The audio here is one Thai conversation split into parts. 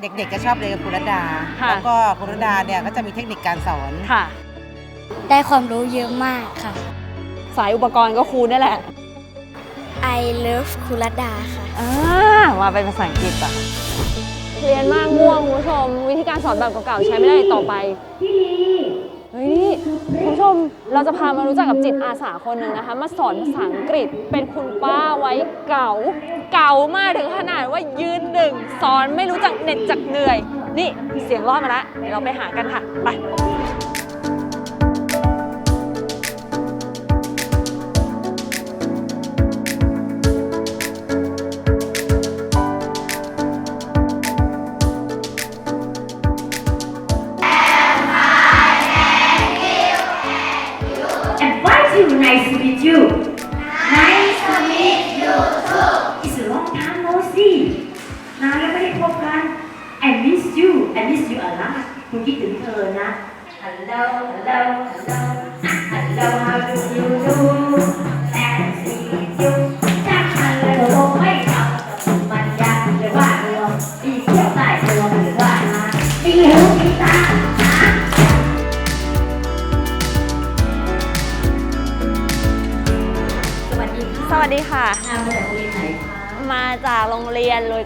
เด็กๆจะชอบเรียนกับคุณรดา ค่ะ แล้วก็คุณรดาเนี่ยก็จะมีเทคนิคการสอน ค่ะ ได้ความรู้เยอะมากค่ะ สายอุปกรณ์ก็ครูนี่แหละ I love คุรดาค่ะ อ่ามาเป็นภาษาอังกฤษอะ เรียนมากง่วงคุณผู้ชม วิธีการสอนแบบเก่าๆใช้ไม่ได้อีกต่อไป เฮ้ยนี่คุณผู้ชมเราจะพามารู้จักกับจิตอาสาคนหนึ่งนะคะ มาสอนภาษาอังกฤษเป็นคุณป้าไว้เก่า เก่ามากถึงขนาดว่ายืนหนึ่งสอนไม่รู้จักเหน็ดจักเหนื่อย นี่เสียงรอดมาละเดี๋ยวเราไปหากันค่ะ ไป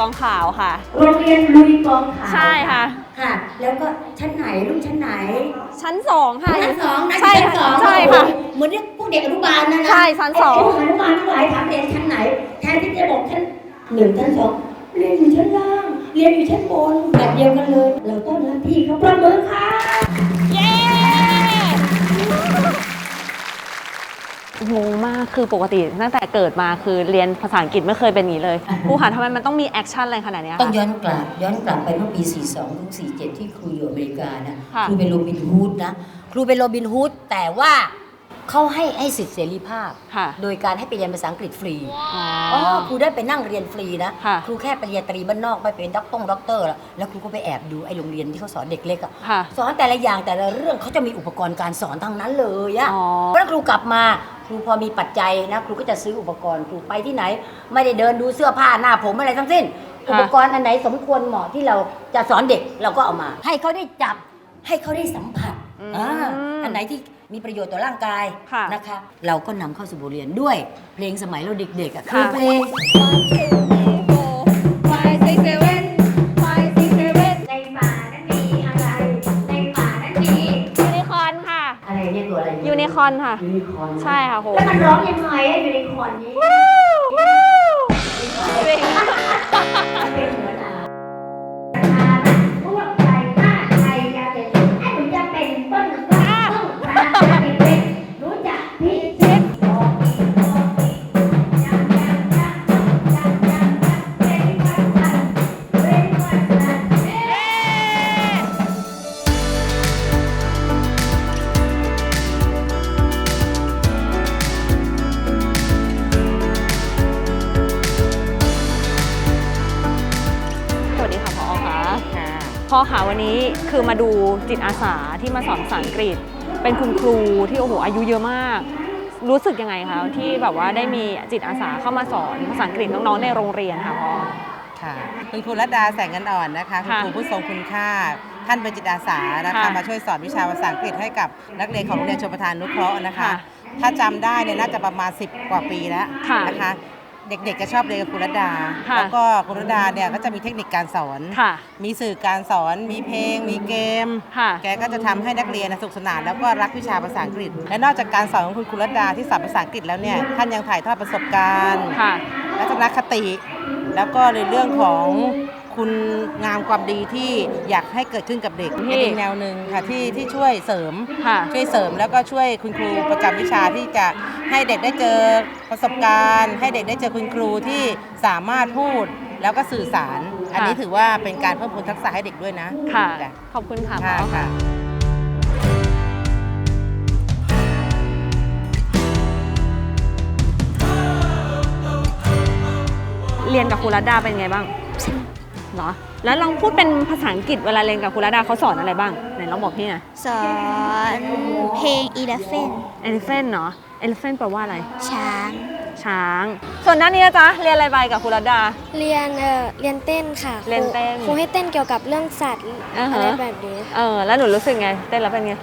กองข่าวค่ะ โรงเรียนลุยกองขาวใช่ค่ะ ค่ะ แล้วก็ชั้นไหนลูกชั้นไหนชั้นสองค่ะชั้นสองนะใช่ชั้นสค่ะองใช่ค่ะ เหมือนพวกเด็กอนุบาลนะนะใช่ชั้นสองไพวกอนุบาลทั้งหลายถามเรียนชั้นไหนแทนที่จะบอกชั้นหนึ่งชั้นสองเรียนอยู่ชั้นล่าง เรียนอยู่ชั้นบนแบบเดียวกันเลย เราต้อนรับพี่เขาประเมินค่ะ งงมากคือปกติตั้งแต่เกิดมาคือเรียนภาษาอังกฤษไม่เคยเป็นอย่างนี้เลยครูคะทำไมมันต้องมีแอคชั่นอะไรขนาดเนี้ยต้องคะ ย้อนกลับย้อนกลับไปเมื่อปี 42ถึง47 ที่ครูอยู่อเมริกานะค่ะ ครูเป็นโรบินฮูดนะ ครูเป็นโรบินฮูดแต่ว่า เขาให้ให้สิทธิเสรีภาพ ค่ะ โดยการให้ไปเรียนภาษาอังกฤษฟรีอ๋ออ๋อครูได้ไปนั่งเรียนฟรีนะ ค่ะครูแค่ปริญญาตรีบ้านนอกไปเป็นด็อกตงด็อกเตอร์แล้วแล้วครูก็ไปแอบดูไอ้โรงเรียนที่เขาสอนเด็กเล็กอะค่ะสอนแต่ละอย่างแต่ละเรื่องเขาจะมีอุปกรณ์การสอนทั้งนั้นเลยอะอ๋อ เพราะฉะนั้นครูกลับมาครูพอมีปัจจัยนะ ครูก็จะซื้ออุปกรณ์ครูไปที่ไหน ไม่ได้เดินดูเสื้อผ้าหน้าผมอะไรทั้งสิ้น อุปกรณ์อันไหนสมควรเหมาะที่เราจะสอนเด็กเราก็เอามา ให้เขาได้จับให้เขาได้สัมผัส อืมอ่าอันไหนที่มีประโยชน์ต่อร่างกายค่ะนะคะ เราก็นำเข้าสู่บทเรียนด้วย เพลงสมัยเราเด็กๆอะคืค่ะอเพลง ในป่านั้นมีอะไร ในป่านั้นมียูนิคอร์นค่ะ อะไรเนี่ยตัวอะไรยูนิคอร์นค่ะ ยูนิคอร์นใช่ค่ะโหแล้วมันร้องยังไงอะยูนิคอร์นนี้ จริง พ่อค่ะวันนี้คือมาดูจิตอาสาที่มาสอนภาษาอังกฤษ เป็นคุณครูที่โอ้โหอายุเยอะมาก รู้สึกยังไงคะที่แบบว่าได้มีจิตอาสาเข้ามาสอนภาษาอังกฤษน้องๆในโรงเรียนค่ะพ่อค่ะคุณครูรัตดาแสงเงินอ่อนนะคะคุณค่ะครูผู้ทรงคุณค่า ท่านเป็นจิตอาสานะคะค่ะมาช่วยสอนวิชาภาษาอังกฤษให้กับนักเรียนของโรงเรียนชมประทานนุเคราะห์นะคะค่ะถ้าจำได้เนี่ยน่าจะประมาณ 10 กว่าปีแล้วค่ะนะคะ เด็กๆจะชอบเรียนกับคุณรัตดา ค่ะ แล้วก็คุณรัตดาเนี่ยก็จะมีเทคนิคการสอน ค่ะ มีสื่อการสอน มีเพลง มีเกม ค่ะ แกก็จะทำให้นักเรียนนะสนุกสนานแล้วก็รักวิชาภาษาอังกฤษ และนอกจากการสอนของคุณครูรัตดาที่สอนภาษาอังกฤษแล้วเนี่ยท่านยังถ่ายทอดประสบการณ์ ค่ะทัศนคติ แล้วก็ในเรื่องของ คุณงามความดีที่อยากให้เกิดขึ้นกับเด็กที่เป็นอีกแนวหนึ่งค่ะที่ที่ช่วยเสริมค่ะช่วยเสริมแล้วก็ช่วยคุณครูประจำวิชาที่จะให้เด็กได้เจอประสบการณ์ ให้เด็กได้เจอคุณครูที่สามารถพูดแล้วก็สื่อสาร อันนี้ถือว่าเป็นการเพิ่มพูนทักษะให้เด็กด้วยนะค่ะ จ้ะขอบคุณค่ะค่ะพ่อค่ะ เรียนกับครูรัตดาเป็นไงบ้าง เหรอ แล้วลองพูดเป็นภาษาอังกฤษเวลาเรียนกับครูรัตดาเขาสอนอะไรบ้าง ไหนลองบอกพี่หนะสอนเพลง Elephant elephant เนาะ elephant แปลว่าอะไร ช้าง ช้าง ส่วนด้านนี้นะจ๊ะเรียนอะไรไปกับครูรัตดา เรียนเอ่อเรียนเต้นค่ะเรียนเต้นครูให้เต้นเกี่ยวกับเรื่องสัตว์อ่าฮะ อะไรแบบนี้ เออ แล้วหนูรู้สึกไง เต้นแล้วเป็นไง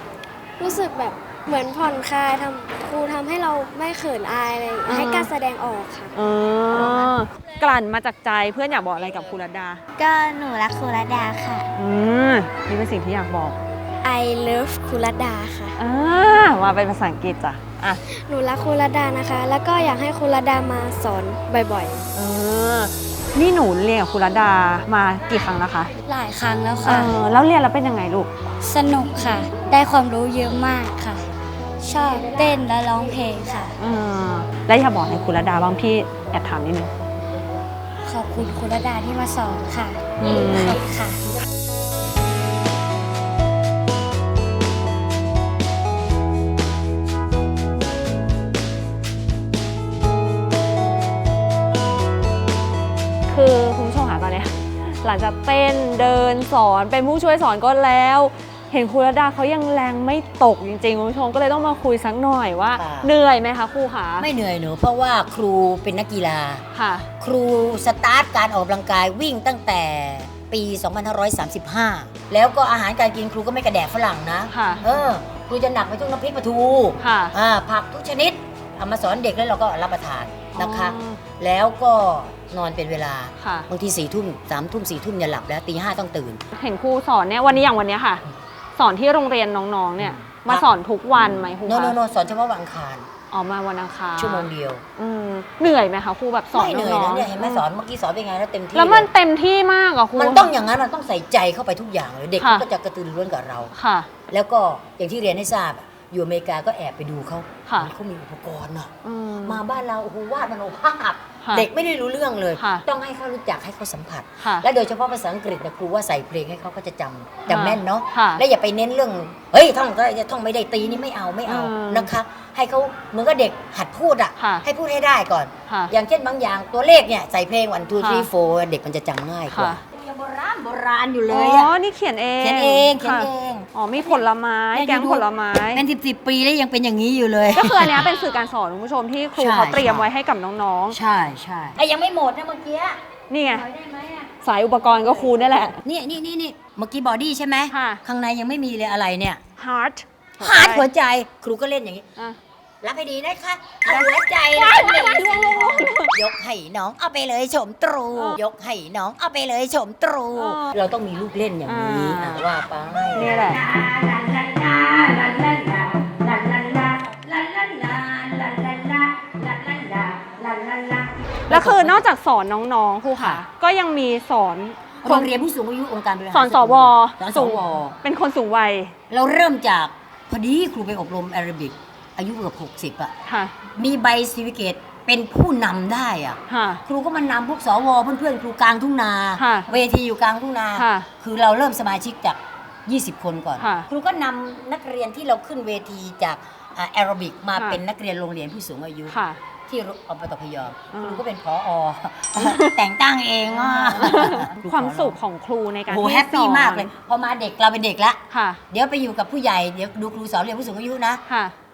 รู้สึกแบบเหมือนผ่อนคลายทำครูทำให้เราไม่เขินอายอะไรอย่างเงี้ยอ่า ให้กล้ารแสดงออกค่ะ เออ กลั่นมาจากใจเพื่อนอยากบอกอะไรกับครูรัตดา ก็หนูรักครูรัดาค่ะ อืมนี่เป็นสิ่งที่อยากบอก I love ครูรัดาค่ะ อ่ามาเป็นภาษาอังกฤษจ้ะอะหนูรักครูรัดานะคะ แล้วก็อยากให้ครูรัดามาสอนบ่อยเออนี่หนูเรียนกับครูรัตดามากี่ครั้งแล้วคะๆหลายครั้งแล้วเอค่ะ อแล้วเรียนแล้วเป็นยังไงลูก สนุกค่ะ ได้ความรู้เยอะมากค่ะ ชอบเต้นและร้องเพลงค่ะ เออแล้วอยากบอกอะไรครูรัตดาบ้างพี่แอบถามนิดนึง ขอบคุณครูรัดาที่มาสอนค่ะอืมขอบคุณค่ะ คือคุณผู้ชมค่ะตอนเนี้ยหลังจากเต้นเดินสอนเป็นผู้ช่วยสอนก็แล้ว เห็นครูระดาเขายังแรงไม่ตกจริงๆคุณผู้ชมก็เลยต้องมาคุยสักหน่อยว่า ค่ะ เหนื่อยไหมคะครูคะไม่เหนื่อยหนูเพราะว่าครูเป็นนักกีฬา ค่ะ ครูสตาร์ทการออกกำลังกายวิ่งตั้งแต่ปี 2535 แล้วก็อาหารการกินครูก็ไม่กระแดกฝรั่งนะ ค่ะ เออ ครูจะหนักไปทุกน้ำพริกปลาทูค่ะ อ่าผักทุกชนิดเอามาสอนเด็กแล้วเราก็รับประทานนะคะอ๋อแล้วก็นอนเป็นเวลา ค่ะ บางทีสี่ทุ่มสามทุ่มสี่ทุ่มอย่าหลับแล้วตีห้าต้องตื่น เห็นครูสอนเนี่ยวันนี้อย่างวันเนี้ยค่ะ สอนที่โรงเรียนน้องๆ เนี่ย มาสอนทุกวันไหมครูโนโนคะโนสอนเฉพาะวันอังคารออกมาวันอังคารชั่วโมงเดียวอืมเหนื่อยไหมคะครูแบบสอนไม่เหนื่อยน้อนะงเนี่ยเห็นไหมสอนเมื่อกี้สอนเป็นไงแล้วเต็มที่แล้วมันเยเต็มที่มากอะครู มันต้องอย่างนั้นมันต้องใส่ใจเข้าไปทุกอย่างเลยเด็กค่ะเขาก็จะกระตือรือร้นกับเรา ค่ะ แล้วก็อย่างที่เรียนให้ทราบอะอยู่อเมริกาก็แอบไปดูเขาค่ะ เขามีอุปกรณ์อะอืมมาบ้านเราโอ้โหวาดมโนภาพค่ะ เด็กไม่ได้รู้เรื่องเลยค่ะต้องให้เขารู้จักให้เขาสัมผัสค่ะและโดยเฉพาะภาษาอังกฤษนะครูว่าใส่เพลงให้เขาก็จะจำจำแม่นเนาะค่ะและอย่าไปเน้นเรื่องเฮ้ยท่องได้ท่องไม่ได้ตีนี่ไม่เอาไม่เอาอืมนะคะ ให้เขาเหมือนกับเด็กหัดพูดอะค่ะให้พูดให้ได้ก่อนค่ะอย่างเช่นบางอย่างตัวเลขเนี่ยใส่เพลงวันทูค่ะทรีโฟเด็กมันจะจำง่ายกว่าค่ะยัง โบราณโบราณอยู่เลอ๋ยอะอ นี่เขียนเองเขียนเองเขียนค่ะเองอ๋อมีผลไม้เนี่ยแกงดูผลไม้ เป็นสิบสิบปีแล้วยังเป็นอย่างนี้อยู่เลย ก็คืออันเนี้ยเป็นสื่อการสอนคุณผู้ชมที่ครูใช่ เขาเตรียมใช่ไว้ให้กับน้องใช่ใช่ไอ้ยังไม่หมดนะเมื่อกี้ๆ นี่ไงสายอุปกรณ์ก็ครูนี่แหละ นี่นี่นี่นี่เมื่อกี้บอดี้ใช่ไหมค่ะ ข้างในยังไม่มีเลยอะไรเนี่ย heart ฮาร์ดหัวใจครูก็เล่นอย่างนี้ อะ รับให้ดีนะคะเอาหัวใจนะยกให้น้องเอาไปเลยชมตรู ยกให้น้องเอาไปเลยชมตรู เราต้องมีลูกเล่นอย่างนี้อ่า อะว่าไปนี่แหละ แล้วคือนอกจากสอนน้องๆครูค่ะ ก็ยังมีสอนคโรนงเรียนผู้สูงอายุองค์การบริหารสอนสว สอนสสูงวเป็นคนสูงวัย เราเริ่มจากพอดีครูไปอบรมแอโรบิก อายุเกือบ60อะค่ะ มีใบซีวิเกตเป็นผู้นำได้อะค่ะครูก็มานำพวกสวเพื่อนๆครูกลางทุ่งนาค่ะเวทีอยู่กลางทุ่งนาค่ะคือเราเริ่มสมาชิกจาก 20 คนก่อนค่ะครูก็นำนักเรียนที่เราขึ้นเวทีจากแอโรบิกมาค่ะเป็นนักเรียนโรงเรียนผู้สูงอายุค่ะที่อบตพยอมอ่าครูก็เป็นพออแต่งตั้งเองอะความสุขของครูในการโอ้โหที่แฮปปี้สอนมากเลยพอมาเด็กเราเป็นเด็กละค่ะเดี๋ยวไปอยู่กับผู้ใหญ่เดี๋ยวดูครูสอนเรียนผู้สูงอายุนะค่ะเอ่อ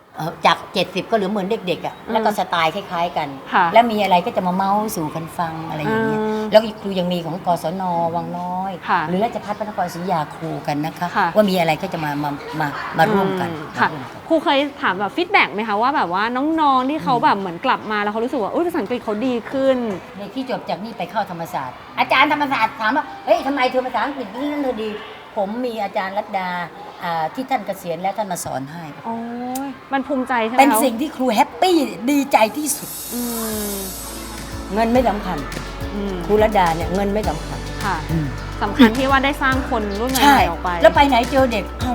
จาก 70 ก็เหลือเหมือนเด็กๆอะอืมแล้วก็สไตล์คล้าย ๆ กัน ค่ะแล้วมีอะไรก็จะมาเมาส์สู่กันฟังอะไรอย่างเงี้ยอืมแล้วอีกครูยังมีของกศนวังน้อย ค่ะหรือราชพัฒพระนครศรีอยุธยาครูกันนะคะ ค่ะ ว่ามีอะไรก็จะมามามามาร่วมกันอืมมาค่ะร่วมกัน ครูเคยถามแบบฟีดแบ็กไหมคะว่าแบบว่าน้องๆที่เขาแบบเหมือนกลับมาแล้วเขารู้สึกว่าอุ้ยภาษาอังกฤษเขาดีขึ้น เด็กที่จบจากนี่ไปเข้าธรรมศาสตร์ อาจารย์ธรรมศาสตร์ถามว่า เฮ้ยทำไมเธอภาษาอังกฤษนี่นั่นเธอดี ผมมีอาจารย์รัตดา อ่าที่ท่านเกษียณแล้วท่านมาสอนให้ โอ้ยมันภูมิใจใช่ไหมเป็นคะสิ่งที่ครูแฮปปี้ดีใจที่สุด อืมเงินไม่สำคัญ อืมครูรัตดาเนี่ยเงินไม่สำคัญ ค่ะสำคัญที่ว่าได้สร้างคนรุ่นใหใช่ ม่ๆออกไปแล้วไปไหนเจอเด็ก เอ้า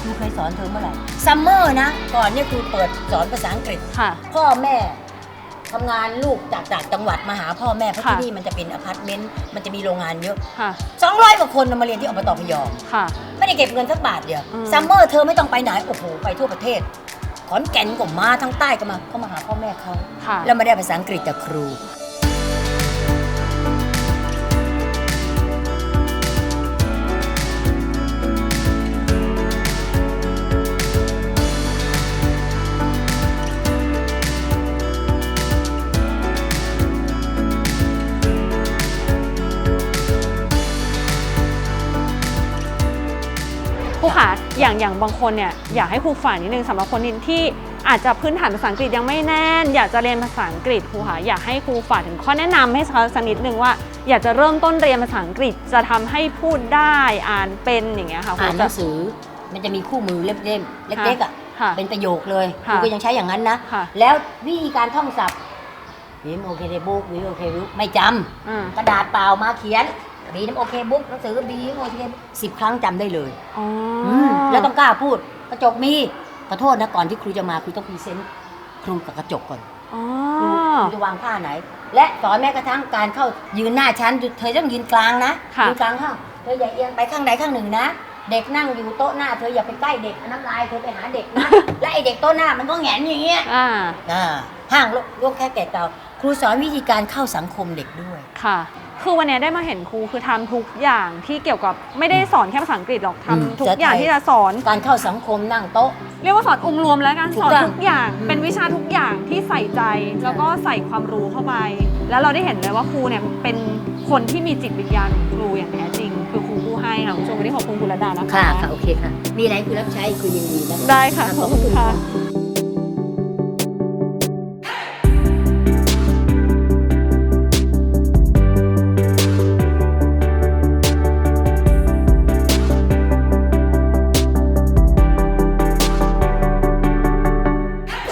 ครูเคยสอนเธอเมื่อไหร่ ซัมเมอร์นะ ก่อนเนี่ยครูเปิดสอนภาษาอังกฤษ ค่ะ พ่อแม่ ทำงานลูกจากจากจังหวัดมาหาพ่อแม่เพราะค่ะที่นี่มันจะเป็นอพาร์ตเมนต์มันจะมีโรงงานเยอะ ค่ะ200กว่าคนมาเรียนที่อบตพยอม ค่ะ ไม่ได้เก็บเงินสักบาทเดียวอืม ซัมเมอร์เธอไม่ต้องไปไหน โอ้โห ไปทั่วประเทศ ขอนแก่นก็มาทั้งใต้ก็มาก็มาหาพ่อแม่เขาค่ะ แล้วมาได้ภาษาอังกฤษจากครูครู อย่างอย่างบางคนเนี่ยอยากให้ครูฝากนิดนึงสำหรับคนที่อาจจะพื้นฐานภาษาอังกฤษยังไม่แน่น อยากจะเรียนภาษาอังกฤษครูขาอยากให้ครูฝากถึงข้อแนะนำให้เขาสักนิดนึงว่า อยากจะเริ่มต้นเรียนภาษาอังกฤษจะทำให้พูดได้อ่านเป็นอย่างเงี้ยค่ะครูอ่านหนัจะงสือมันจะมีคู่มือเล่มๆเล็กๆอะค่ะเป็นประโยคเลยคค่ะรูก็ยังใช้อย่างนั้นนะค่ะแล้ววิธีการท่องศัพท์วิมโอเคเดบุ๊กวิมโอเคบุ๊กไม่จอ่าำกระดาษเปล่ามาเขียนบีมโอเคบุ๊กหนังสือบีมโอเคสิบครั้งจำได้เลยอ๋ออม แล้วต้องกล้าพูดกระจกมีขอโทษนะก่อนที่ครูจะมาครูต้องพรีเซนต์ครูกับกระจกก่อนอ๋อครูครูจะวางท่าไหน และสอนแม้กระทั่งการเข้ายืนหน้าชั้นเธอต้องยืนกลางนะค่ะ ยืนกลางข้างเธออย่าเอียงไปข้างใดข้างหนึ่งนะ เด็กนั่งอยู่โต๊ะหน้าเธออย่าไปใกล้เด็กน้ำลายเธอไปหาเด็กนะ และไอเด็กโต๊ะหน้ามันก็แหงนอย่างเงี้ยอ่าอ่าห้างลูกแค่แก่เก่าครูสอนวิธีการเข้าสังคมเด็กด้วย ค่ะ คือวันนี้ได้มาเห็นครูคือทำทุกอย่างที่เกี่ยวกับไม่ได้สอนแค่ภาษาอังกฤษหรอกอืมทำทุกอย่างจะไทยที่จะสอน การเข้าสังคมนั่งโต๊ะ เรียกว่าสอนองค์รวมแล้วกันถูสกอนต้องทุกอย่างอืม เป็นวิชาทุกอย่างที่ใส่ใจ แล้วก็ใส่ความรู้เข้าไป แล้วเราได้เห็นเลยว่าครูเนี่ยเป็นคนที่มีจิตวิญญาณของครูอย่างแท้จริง คือครูผู้ให้ค่ะคุณผู้ชมวันนี้ขอบคุณคุณระดานะคะ ค่ะค่ะ โอเคค่ะ มีอะไรคุณรับใช้คุณยินดีนะคะได้ค่ะขอบคุณค่ะช